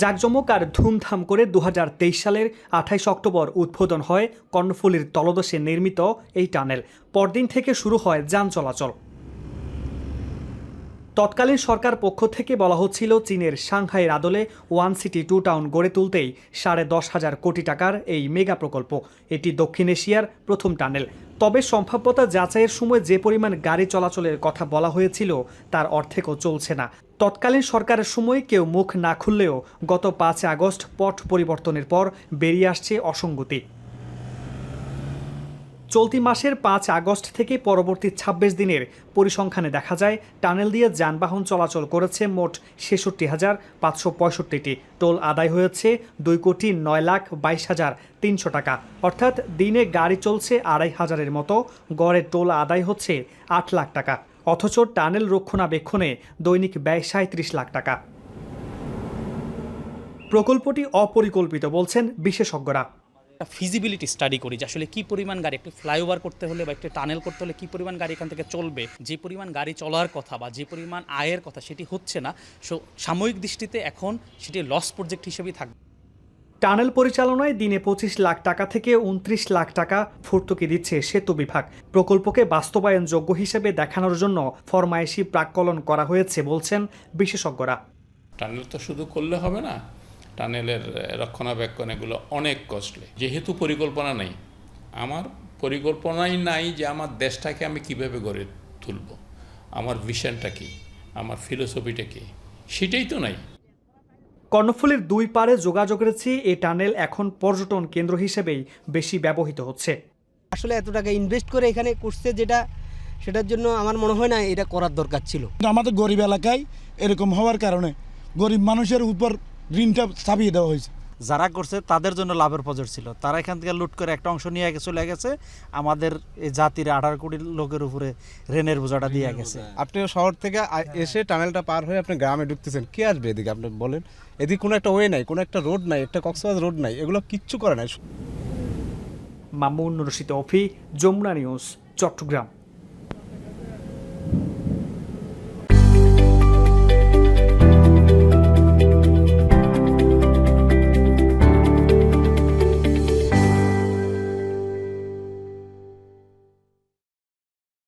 জাকজমক আর ধুমধাম করে দু হাজার তেইশ সালের আঠাইশ অক্টোবর উদ্বোধন হয় কর্ণফুলীর তলদেশে নির্মিত এই টানেল। পরদিন থেকে শুরু হয় যান চলাচল। তৎকালীন সরকার পক্ষ থেকে বলা হচ্ছিল, চীনের সাংহাইয়ের আদলে ওয়ান সিটি টু টাউন গড়ে তুলতেই সাড়ে দশ হাজার কোটি টাকার এই মেগা প্রকল্প। এটি দক্ষিণ এশিয়ার প্রথম টানেল। তবে সম্ভাব্যতা যাচাইয়ের সময় যে পরিমাণ গাড়ি চলাচলের কথা বলা হয়েছিল, তার অর্ধেকও চলছে না। তৎকালীন সরকারের সময় কেউ মুখ না খুললেও গত পাঁচ আগস্ট পট পরিবর্তনের পর বেরিয়ে আসছে অসঙ্গতি। চলতি মাসের পাঁচ আগস্ট থেকে পরবর্তী ২৬ দিনের পরিসংখ্যানে দেখা যায়, টানেল দিয়ে যানবাহন চলাচল করেছে মোট ছেষট্টি হাজার পাঁচশো পঁয়ষট্টিটি। টোল আদায় হয়েছে দুই কোটি নয় লাখ বাইশ হাজার তিনশো টাকা। অর্থাৎ দিনে গাড়ি চলছে আড়াই হাজারের মতো, গড়ে টোল আদায় হচ্ছে আট লাখ টাকা। অথচ টানেল রক্ষণাবেক্ষণে দৈনিক ব্যয় সাঁত্রিশ লাখ টাকা। প্রকল্পটি অপরিকল্পিত বলছেন বিশেষজ্ঞরা। একটা ফিজিবিলিটি স্টাডি করি যে আসলে কি পরিমাণ গাড়ি, একটি ফ্লাইওভার করতে হলে বা একটি টানেল করতে হলে কি পরিমাণ গাড়ি এখান থেকে চলবে, যে পরিমাণ গাড়ি চলার কথা বা যে পরিমাণ আয়ের কথা সেটি হচ্ছে না। সো সাময়িক দৃষ্টিতে এখন সেটি লস প্রজেক্ট হিসেবেই থাকবে। টানেল পরিচালনায় দিনে পঁচিশ লাখ টাকা থেকে উনত্রিশ লাখ টাকা ভর্তুকি দিচ্ছে সেতু বিভাগ। প্রকল্পকে বাস্তবায়নযোগ্য হিসেবে দেখানোর জন্য ফরমায়েশি প্রাক্কলন করা হয়েছে বলছেন বিশেষজ্ঞরা। টানেল তো শুধু করলে হবে না, টানেলের রক্ষণাবেক্ষণ এগুলো অনেক কস্টলি যেহেতু পরিকল্পনা নেই, আমার পরিকল্পনাই নাই যে আমার দেশটাকে আমি কীভাবে গড়ে তুলব। আমার ভিশনটা কি? আমার ফিলোসফিটা কি? সেটাই তো নাই। কর্ণফুলীর দুই পারে যোগাযোগ রেছি এই টানেল এখন পর্যটন কেন্দ্র হিসেবেই বেশি ব্যবহৃত হচ্ছে। আসলে এত টাকা ইনভেস্ট করে এখানে করছে যেটা সেটার জন্য আমার মনে হয় না এটা করার দরকার ছিল। কিন্তু আমাদের গরিব এলাকায় এরকম হওয়ার কারণে গরিব মানুষের উপর ঋণটা চাপিয়ে দেওয়া হয়েছে। যারা করছে তাদের জন্য লাভের পজর ছিল। তারা এখান থেকে লুট করে একটা অংশ নিয়ে চলে গেছে আমাদের এই জাতির আঠারো কোটি লোকের উপরে রেনের বোঝাটা দিয়ে গেছে। আপনি শহর থেকে এসে টানেলটা পার হয়ে আপনি গ্রামে ঢুকতেছেন কে আসবে এদিকে আপনি বলেন? এদিকে কোনো একটা ওয়ে নাই কোনো একটা রোড নাই একটা কক্সবাজার রোড নাই এগুলো কিচ্ছু করে নাই। মামুন রশিদ অফি যমুনা নিউজ চট্টগ্রাম।